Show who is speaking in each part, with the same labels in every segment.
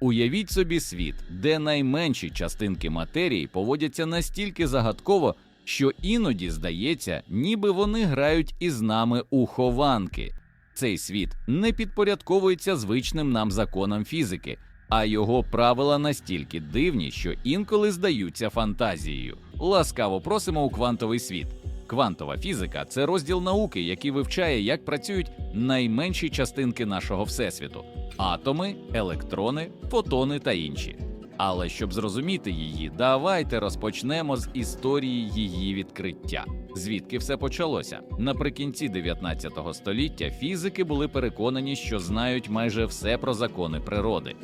Speaker 1: Уявіть собі світ, де найменші частинки матерії поводяться настільки загадково, що іноді здається, ніби вони грають із нами у хованки. Цей світ не підпорядковується звичним нам законам фізики, а його правила настільки дивні, що інколи здаються фантазією. Ласкаво просимо у квантовий світ. Квантова фізика це розділ науки, який вивчає, як працюють найменші частинки нашого всесвіту атоми, електрони, фотони та інші. Але щоб зрозуміти її, давайте розпочнемо з історії її відкриття. Звідки все почалося? Наприкінці 19 століття фізики були переконані, що знають майже все про закони природи.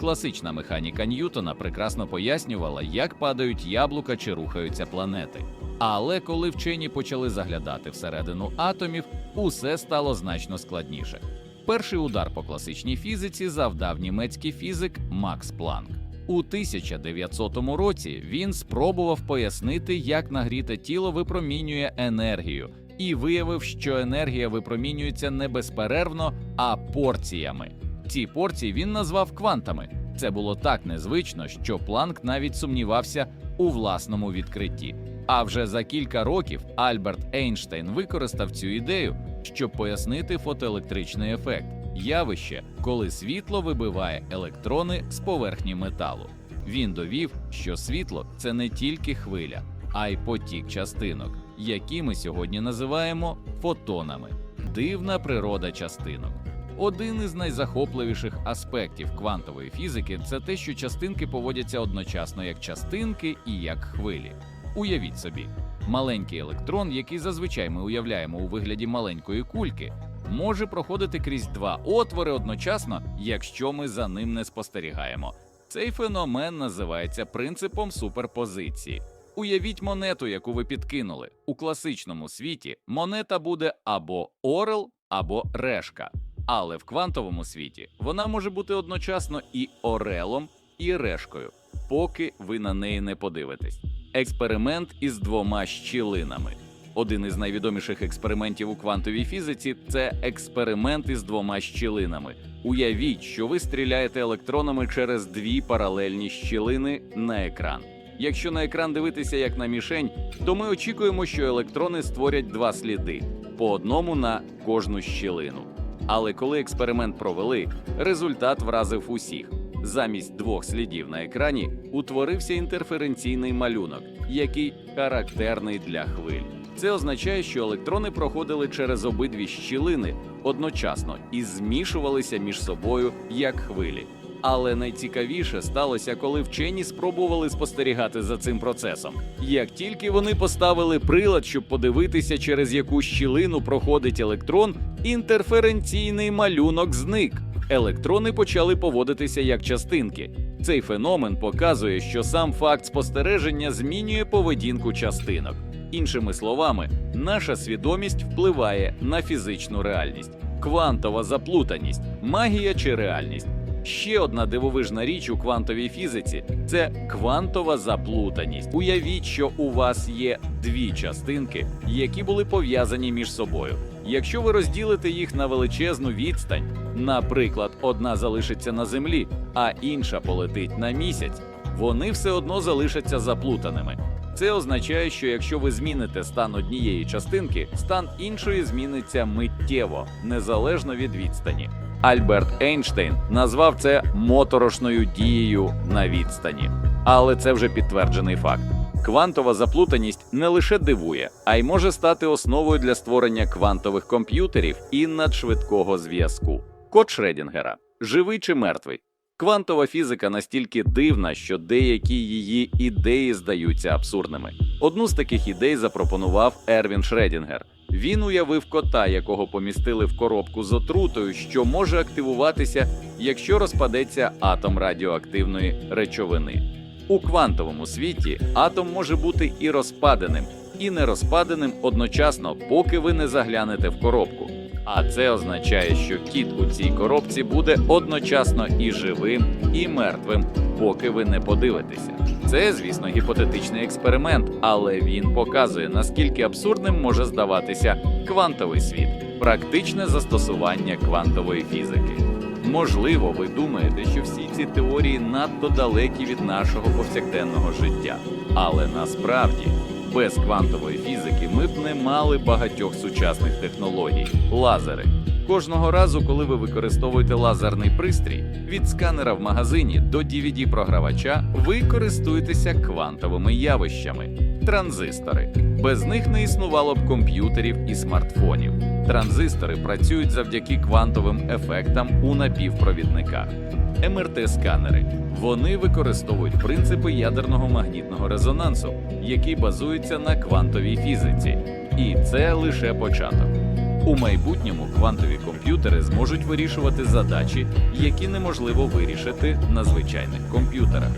Speaker 1: Класична механіка Ньютона прекрасно пояснювала, як падають яблука чи рухаються планети. Але коли вчені почали заглядати всередину атомів, усе стало значно складніше. Перший удар по класичній фізиці завдав німецький фізик Макс Планк. У 1900 році він спробував пояснити, як нагріте тіло випромінює енергію, і виявив, що енергія випромінюється не безперервно, а порціями. Ці порції він назвав квантами. Це було так незвично, що Планк навіть сумнівався у власному відкритті. А вже за кілька років Альберт Ейнштейн використав цю ідею, щоб пояснити фотоелектричний ефект явище, коли світло вибиває електрони з поверхні металу. Він довів, що світло це не тільки хвиля, а й потік частинок, які ми сьогодні називаємо фотонами. Дивна природа частинок. Один із найзахопливіших аспектів квантової фізики це те, що частинки поводяться одночасно як частинки і як хвилі. Уявіть собі, маленький електрон, який зазвичай ми уявляємо у вигляді маленької кульки, може проходити крізь два отвори одночасно, якщо ми за ним не спостерігаємо. Цей феномен називається принципом суперпозиції. Уявіть монету, яку ви підкинули. У класичному світі монета буде або орел, або решка. Але в квантовому світі вона може бути одночасно і орелом, і решкою, поки ви на неї не подивитесь. Експеримент із двома щілинами. Один із найвідоміших експериментів у квантовій фізиці це експеримент із двома щілинами. Уявіть, що ви стріляєте електронами через дві паралельні щілини на екран. Якщо на екран дивитися як на мішень, то ми очікуємо, що електрони створять два сліди по одному на кожну щілину. Але коли експеримент провели, результат вразив усіх. Замість двох слідів на екрані утворився інтерференційний малюнок, який характерний для хвиль. Це означає, що електрони проходили через обидві щілини одночасно і змішувалися між собою як хвилі. Але найцікавіше сталося, коли вчені спробували спостерігати за цим процесом. Як тільки вони поставили прилад, щоб подивитися, через яку щілину проходить електрон, інтерференційний малюнок зник. Електрони почали поводитися як частинки. Цей феномен показує, що сам факт спостереження змінює поведінку частинок. Іншими словами, наша свідомість впливає на фізичну реальність. Квантова заплутаність, магія чи реальність. Ще одна дивовижна річ у квантовій фізиці це квантова заплутаність. Уявіть, що у вас є дві частинки, які були пов'язані між собою. Якщо ви розділите їх на величезну відстань, наприклад, одна залишиться на землі, а інша полетить на місяць, вони все одно залишаться заплутаними. Це означає, що якщо ви зміните стан однієї частинки, стан іншої зміниться миттєво, незалежно від відстані. Альберт Ейнштейн назвав це моторошною дією на відстані. Але це вже підтверджений факт. Квантова заплутаність не лише дивує, а й може стати основою для створення квантових комп'ютерів і надшвидкого зв'язку. Код Шредінгера живий чи мертвий? Квантова фізика настільки дивна, що деякі її ідеї здаються абсурдними. Одну з таких ідей запропонував Ервін Шредінгер. Він уявив кота, якого помістили в коробку з отрутою, що може активуватися, якщо розпадеться атом радіоактивної речовини. У квантовому світі атом може бути і розпаденим, і нерозпаденим одночасно, поки ви не заглянете в коробку. А це означає, що кіт у цій коробці буде одночасно і живим, і мертвим, поки ви не подивитеся. Це, звісно, гіпотетичний експеримент, але він показує, наскільки абсурдним може здаватися квантовий світ, практичне застосування квантової фізики. Можливо, ви думаєте, що всі ці теорії надто далекі від нашого повсякденного життя. Але насправді, без квантової фізики ми б не мали багатьох сучасних технологій лазери. Кожного разу, коли ви використовуєте лазерний пристрій, від сканера в магазині до DVD-програвача, ви користуєтеся квантовими явищами. Транзистори. Без них не існувало б комп'ютерів і смартфонів. Транзистори працюють завдяки квантовим ефектам у напівпровідниках. МРТ-сканери. Вони використовують принципи ядерного магнітного резонансу, які базуються на квантовій фізиці. І це лише початок. У майбутньому квантові комп'ютери зможуть вирішувати задачі, які неможливо вирішити на звичайних комп'ютерах.